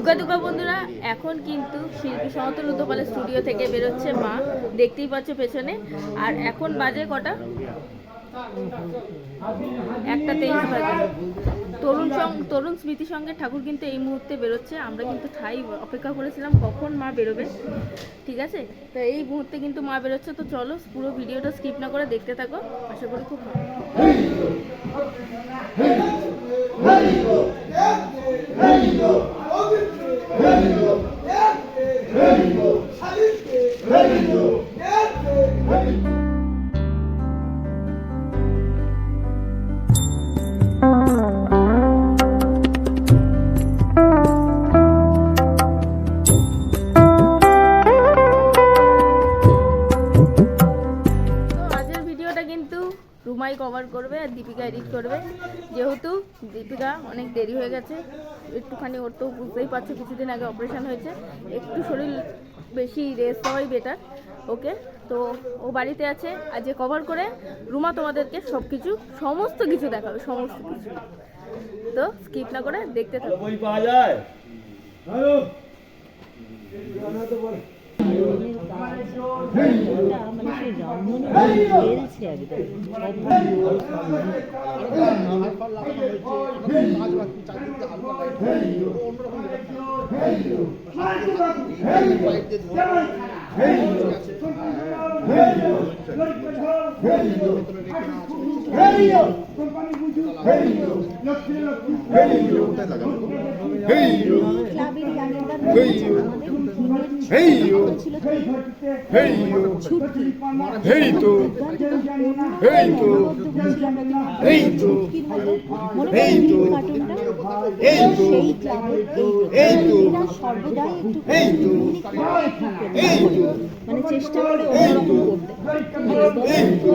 দুর্গা দুর্গা বন্ধুরা এখন কিন্তু শিল্পী সমতল উদ্যোপালের স্টুডিও থেকে বেরোচ্ছে মা দেখতেই পাচ্ছ পেছনে আর এখন বাজে কটা একটা তেইশ বাজে তরুণ সং তরুণ স্মৃতি সঙ্গে ঠাকুর কিন্তু এই মুহূর্তে বেরোচ্ছে আমরা কিন্তু ঠাই অপেক্ষা করেছিলাম কখন মা বেরোবে ঠিক আছে তো এই মুহূর্তে কিন্তু মা বেরোচ্ছে তো চলো পুরো ভিডিওটা স্কিপ না করে দেখতে থাকো আশা করি খুব ভালো রুমাই কভার করবে আর দীপিকা এডিট করবে। যেহেতু দীপিকা অনেক দেরি হয়ে গেছে একটুখানি ওর তো বুঝতেই পারছ কিছুদিন আগে অপারেশন হয়েছে। একটু শরীর বেশি রেস্ট হওয়াই বেটার ওকে তো ও বাড়িতে আছে আর যে কভার করে রুমা তোমাদেরকে সব কিছু সমস্ত কিছু দেখাবে সমস্ত কিছু। তো স্কিপ না করে দেখতে থাকো। পাওয়া যায়? ক্লাবের গানের গান হেই তো হেই তো এই তো মনে তো এই তো এই তো সর্বদাই একটু এই তো এই তো মানে চেষ্টা করে অন্যরকম করতে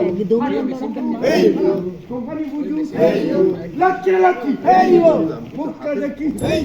একদমই অন্যরকম না। এই তো লক্ষ্মী লক্ষ্মী এই মুখটা দেখি এই এই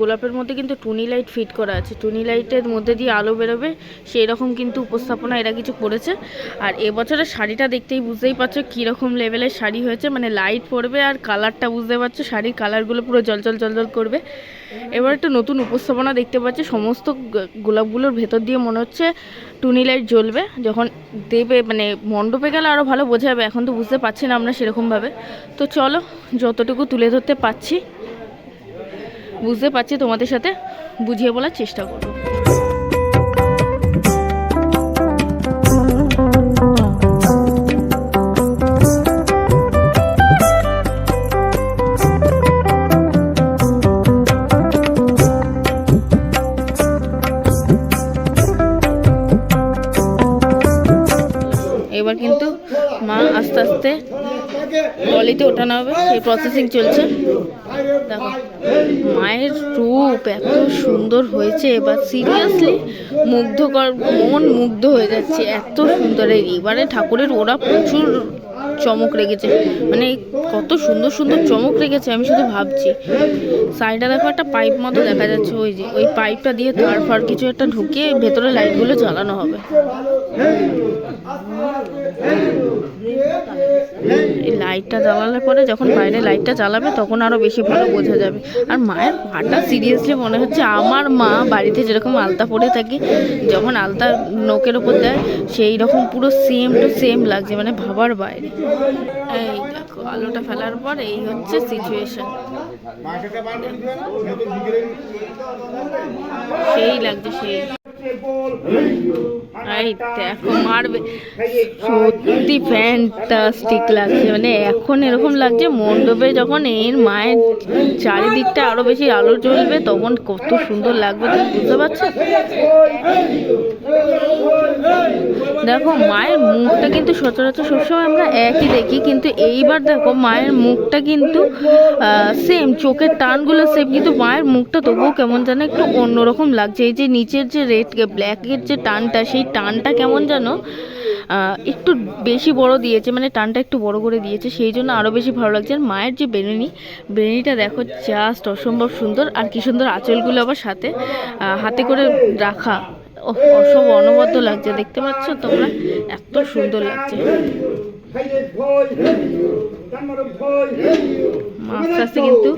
গোলাপের মধ্যে কিন্তু টুনি লাইট ফিট করা আছে। টুনি লাইটের মধ্যে দিয়ে আলো বেরোবে সেই রকম কিন্তু উপস্থাপনা এরা কিছু করেছে। আর এবছরের শাড়িটা দেখতেই বুঝতেই পারছ কীরকম লেভেলের শাড়ি হয়েছে। মানে লাইট পড়বে আর কালারটা বুঝতে পারছ, শাড়ির কালারগুলো পুরো জলজল জলজল করবে। এবার একটা নতুন উপস্থাপনা দেখতে পাচ্ছি, সমস্ত গোলাপগুলোর ভেতর দিয়ে মনে হচ্ছে টুনি লাইট জ্বলবে। যখন দেবে মানে মণ্ডপে গেলে আরও ভালো বোঝা যাবে এখন তো বুঝতে পারছি না আমরা সেরকমভাবে। তো চলো, যতটুকু তুলে ধরতে পারছি। বুঝতে পারছি তোমাদের সাথে, বুঝিয়ে বলার চেষ্টা করব। এবার কিন্তু মা আস্তে আস্তে টলিতে ওঠানো হবে। প্রসেসিং চলছে। দেখো, মায়ের রূপ এত সুন্দর হয়েছে, এবার সিরিয়াসলি মুগ্ধকর মন মুগ্ধ হয়ে যাচ্ছে, এত সুন্দর। এবারে ঠাকুরের ওরা প্রচুর চমক রেখেছে। মানে কত সুন্দর সুন্দর চমক রেখেছে, আমি শুধু ভাবছি। সাইডে দেখো একটা পাইপ মতো দেখা যাচ্ছে, ওই যে, ওই পাইপটা দিয়ে তার ফার কিছু একটা ঢুকিয়ে ভেতরে লাইটগুলো জ্বালানো হবে এই লাইটটা জ্বালালে পরে যখন বাইরে লাইটটা জ্বালাবে তখন আরও বেশি ভালো বোঝা যাবে। আর মায়ের পাটা সিরিয়াসলি মনে হচ্ছে আমার মা বাড়িতে যেরকম আলতা পরে থাকে, যখন আলতা নোকের ওপর দেয়, সেই রকম পুরো সেম টু সেম লাগছে মানে ভাবার বাইরে। এই দেখো, আলোটা ফেলার পর এই হচ্ছে সিচুয়েশন সেই লাগছে, সেই। এই দেখো মারবে সত্যি ফ্যান্টাস্টিক লাগছে। মানে এখন এরকম লাগছে, মণ্ডপে যখন এর মায়ের চারিদিকটা আরও বেশি আলো জ্বলবে, তখন কত সুন্দর লাগবে তুমি বুঝতে পারছ দেখো, মায়ের মুখটা কিন্তু সচরাচর সবসময় আমরা একই দেখি, কিন্তু এইবার দেখো, মায়ের মুখটা কিন্তু সেম চোখের টানগুলো সেম কিন্তু মায়ের মুখটা তবুও কেমন যেন একটু অন্যরকম লাগছে। এই যে নিচের যে রেড ব্ল্যাকের যে টানটা, সেই টানটা কেমন যেন একটু বেশি বড় দিয়েছে মানে টানটা একটু বড় করে দিয়েছে, সেই জন্য আরও বেশি ভালো লাগছে। আর মায়ের যে বেনুনি, বেনুনিটা দেখো জাস্ট অসম্ভব সুন্দর, আর কি সুন্দর আঁচলগুলো আবার সাথে হাতে করে রাখা। ওহ, অসম অনবদ্য লাগছে। দেখতে পাচ্ছ তোমরা? এত সুন্দর লাগছে। মাছ আস্তে কিন্তু।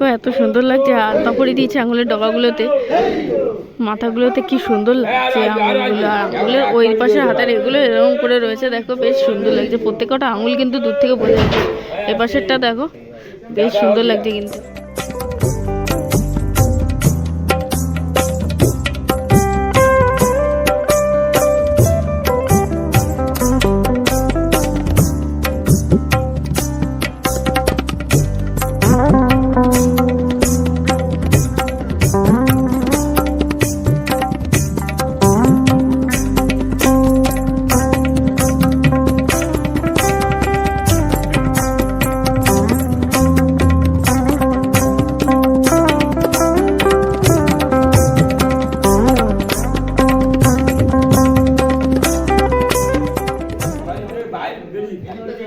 দেখো, এত সুন্দর লাগছে। আর তারপরে দিয়েছে আঙুলের ডগাগুলোতে। মাথাগুলোতে কি সুন্দর লাগছে আঙুলগুলো। আর আঙুলের ওই পাশের হাতের এগুলো এরকম করে রয়েছে। দেখো, বেশ সুন্দর লাগছে। প্রত্যেকটা আঙুল কিন্তু দূর থেকে বোঝা যাচ্ছে। এ পাশেরটা দেখো, বেশ সুন্দর লাগছে কিন্তু।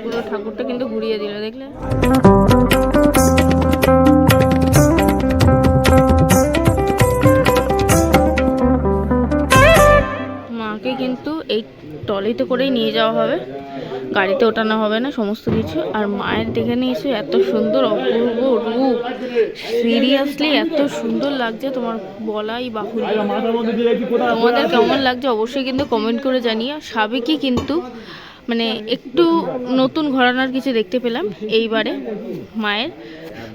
পুরো ঠাকুরটা কিন্তু ঘুরিয়ে দিল, দেখলে? মাকে কিন্তু এই টলিতে করেই নিয়ে যাওয়া হবে। গাড়িতে ওঠানো হবে না, সমস্ত কিছু। আর মায়ের দেখে নিয়েছে, এত সুন্দর অপূর্ব রূপ। সিরিয়াসলি এত সুন্দর লাগছে তোমার বলাই বাহুল্য। তোমাদের কেমন লাগছে অবশ্যই কিন্তু কমেন্ট করে জানিয়ে সাবেকি কিন্তু মানে একটু নতুন ঘরানার কিছু দেখতে পেলাম এইবারে মায়ের।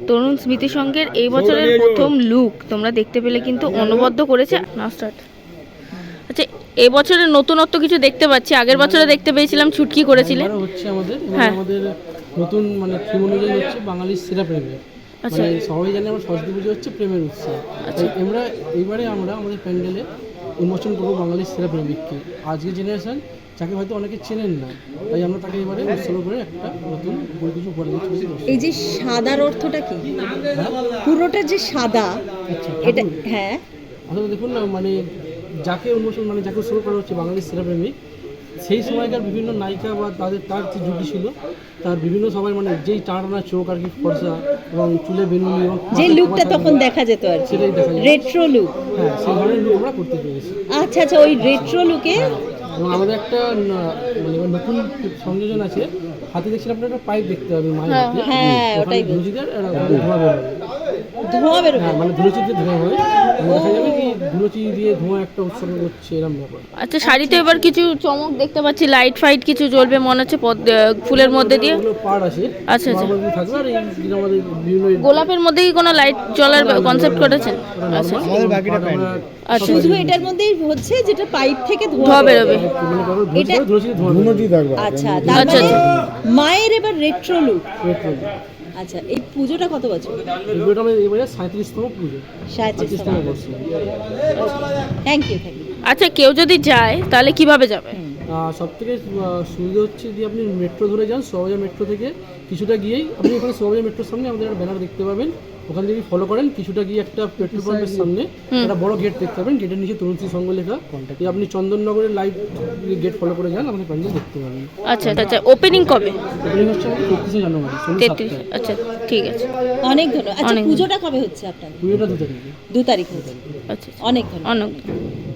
তরুণ স্মৃতি সঙ্গের এই বছরের প্রথম লুক তোমরা দেখতে পেলে কিন্তু অনবদ্য করেছে। না স্টার্ট আচ্ছা এবছরে নতুনত্ব কিছু দেখতে পাচ্ছি। আগের বছরে দেখতে পেয়েছিলাম ছুটকি করেছিলে। হচ্ছে আমাদের হ্যাঁ। আমাদের নতুন মানে থিম অনুযায়ী হচ্ছে বাঙালির সেরা প্রেমে। আচ্ছা। মানে সবাই জানে আমরা সরস্বতী পুজো হচ্ছে প্রেমের উৎসব। আচ্ছা। আমরা এইবারে আমরা আমাদের প্যান্ডেলে উন্মোচন করব বাঙালির সেরা প্রেমিককে। আজকের জেনারেশন যাকে হয়তো অনেকে চেনেন না। তাই আমরা তাকে এবারে উৎসর্গ করে একটা নতুন বই কিছু উপহার দিচ্ছি এই যে সাদার অর্থটা কি? পুরোটা যে সাদা আচ্ছা এটা হ্যাঁ। আসলে দেখুন না মানে যাকে উন্মোচন মানে যাকে উৎসর্গ করা হচ্ছে বাঙালির সেরা সেই সময়কার বিভিন্ন নায়িকা বা তাদের তার যে জুটি ছিল তার বিভিন্ন সবাই মানে যেই টানা চোখ আর কি ফর্সা এবং চুলে বেনুনি এবং যে লুকটা তখন দেখা যেত আর কি। সেটাই দেখা রেট্রো লুক হ্যাঁ সেই ধরনের look আমরা করতে পেরেছি। আচ্ছা আচ্ছা ওই রেট্রো লুকে এবং আমাদের একটা মানে নতুন সংযোজন আছে। হাতে দেখছিলাম আপনার একটা পাইপ দেখতে হবে মায়ের হ্যাঁ, হাতে হ্যাঁ, ওটাই। ধুনুচিদের একটা ধোঁয়া বেরোবে হ্যাঁ মানে ধোঁয়া হয়। মানে দেখা যাবে কি ধুনুচি দিয়ে ধোঁয়া একটা উৎসর্গ করছে এরকম ব্যাপার। আচ্ছা শাড়িতে এবার কিছু চমক দেখতে পাচ্ছি লাইট ফাইট কিছু জ্বলবে মনে হচ্ছে ফুলের মধ্যে দিয়ে। পাড় আছে। আচ্ছা, আচ্ছা। গোলাপের মধ্যে কি কোনো লাইট জ্বলার কনসেপ্ট করেছেন? আচ্ছা বাকিটা আমরা আচ্ছা শুধু এটার মধ্যেই হচ্ছে যেটা পাইপ থেকে ধোঁয়া বেরোবে। এটা- আচ্ছা তার আচ্ছা, মানে আচ্ছা। মায়ের এবার রেট্রো লুক। আচ্ছা এই পুজোটা কত বছর? পুজোটা আমাদের এবারে সাঁত্রিশতম পুজো। সাঁত্রিশতম থ্যাংক ইউ থ্যাংক ইউ আচ্ছা কেউ যদি যায় তাহলে কীভাবে যাবে? সব থেকে সুবিধা হচ্ছে যদি আপনি মেট্রো ধরে যান সহজা মেট্রো থেকে। কিছুটা গিয়েই আপনি ওখানে সহজা মেট্রোর সামনে আমাদের একটা ব্যানার দেখতে পাবেন। ওখান থেকে ফলো করেন কিছুটা গিয়ে একটা পেট্রোল পাম্পের সামনে একটা বড় গেট দেখতে পাবেন গেটের নিচে তরুণ শ্রী সংঘ লেখা এই আপনি চন্দননগরের লাইভ গেট ফলো করে যান আপনি প্যান্ডেল দেখতে পাবেন। আচ্ছা আচ্ছা ওপেনিং কবে? ওপেনিং হচ্ছে আমাদের তেত্রিশে জানুয়ারি তেত্রিশ আচ্ছা ঠিক আছে। অনেক ধন্যবাদ। আচ্ছা পুজোটা কবে হচ্ছে আপনার পুজোটা দু তারিখে। দু তারিখ। হচ্ছে আচ্ছা অনেক ধন্যবাদ। অনেক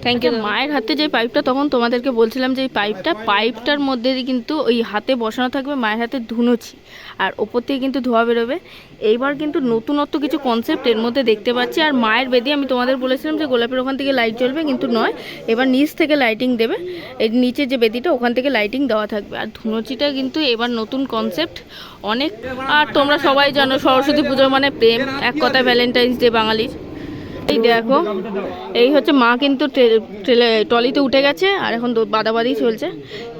থ্যাংক ইউ মায়ের হাতে যে পাইপটা তখন তোমাদেরকে বলছিলাম যে এই পাইপটা পাইপটার মধ্যে কিন্তু ওই হাতে বসানো থাকবে মায়ের হাতে ধুনুচি আর ওপর থেকে কিন্তু ধোয়া বেরোবে। এইবার কিন্তু নতুনত্ব কিছু কনসেপ্ট এর মধ্যে দেখতে পাচ্ছি। আর মায়ের বেদি আমি তোমাদের বলেছিলাম যে গোলাপের ওখান থেকে লাইট জ্বলবে কিন্তু নয় এবার নিচ থেকে লাইটিং দেবে। এই নিচে যে বেদিটা ওখান থেকে লাইটিং দেওয়া থাকবে। আর ধুনুচিটা কিন্তু এবার নতুন কনসেপ্ট অনেক আর তোমরা সবাই জানো সরস্বতী পুজো মানে প্রেম এক কথায় ভ্যালেন্টাইন্স ডে বাঙালির। এই দেখো, এই হচ্ছে মা কিন্তু ট্রে- ট্রেলে- ট্রলিতে উঠে গেছে, আর এখন বাদাবাদি চলছে।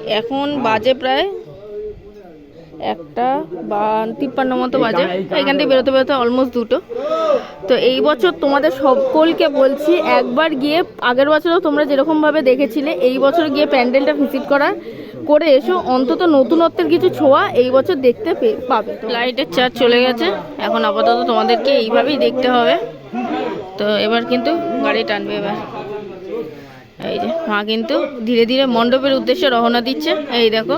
এখন বাজে প্রায় একটা বা, তিপ্পান্ন মতো বাজে। এখান থেকে বেরোতে বেরোতে অলমোস্ট দুটো। তো এই বছর তোমাদের সকলকে বলছি, একবার গিয়ে আগের বছরও তোমরা যেরকমভাবে দেখেছিলে, এই বছর গিয়ে প্যান্ডেলটা ভিজিট করার। করে এসো, অন্তত নতুনত্বের কিছু ছোঁয়া এই বছর দেখতে পাবে। লাইটের চার্জ চলে গেছে, এখন আপাতত তোমাদেরকে এইভাবেই দেখতে হবে। তো এবার কিন্তু গাড়ি টানবে এবার। এই যে, মা কিন্তু ধীরে ধীরে মণ্ডপের উদ্দেশ্যে রওনা দিচ্ছে। এই দেখো।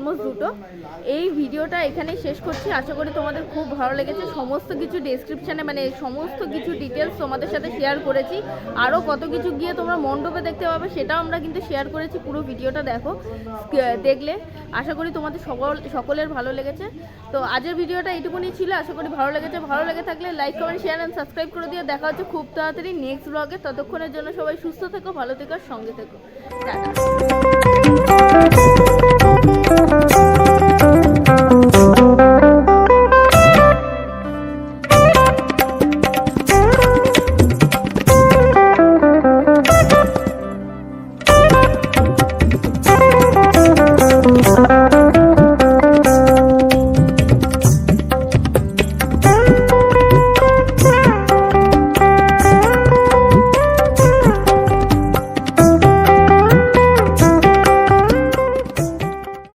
অলমোস্ট দুটো। এই ভিডিওটা এখানেই শেষ করছি। আশা করি তোমাদের খুব ভালো লেগেছে। সমস্ত কিছু ডেসক্রিপশানে মানে সমস্ত কিছু ডিটেলস তোমাদের সাথে শেয়ার করেছি। আরও কত কিছু গিয়ে তোমরা মণ্ডপে দেখতে পাবে, সেটাও আমরা কিন্তু শেয়ার করেছি। পুরো ভিডিওটা দেখো দেখলে। আশা করি তোমাদের সকল, সকলের ভালো লেগেছে। তো আজের ভিডিওটা এইটুকুনি ছিল। আশা করি ভালো লেগেছে। ভালো লেগে থাকলে like comment share and subscribe করে দিয়ে দেখা হচ্ছে খুব তাড়াতাড়ি নেক্সট ব্লগে ততক্ষণের জন্য সবাই সুস্থ থেকো, ভালো থেকো সঙ্গে থেকো।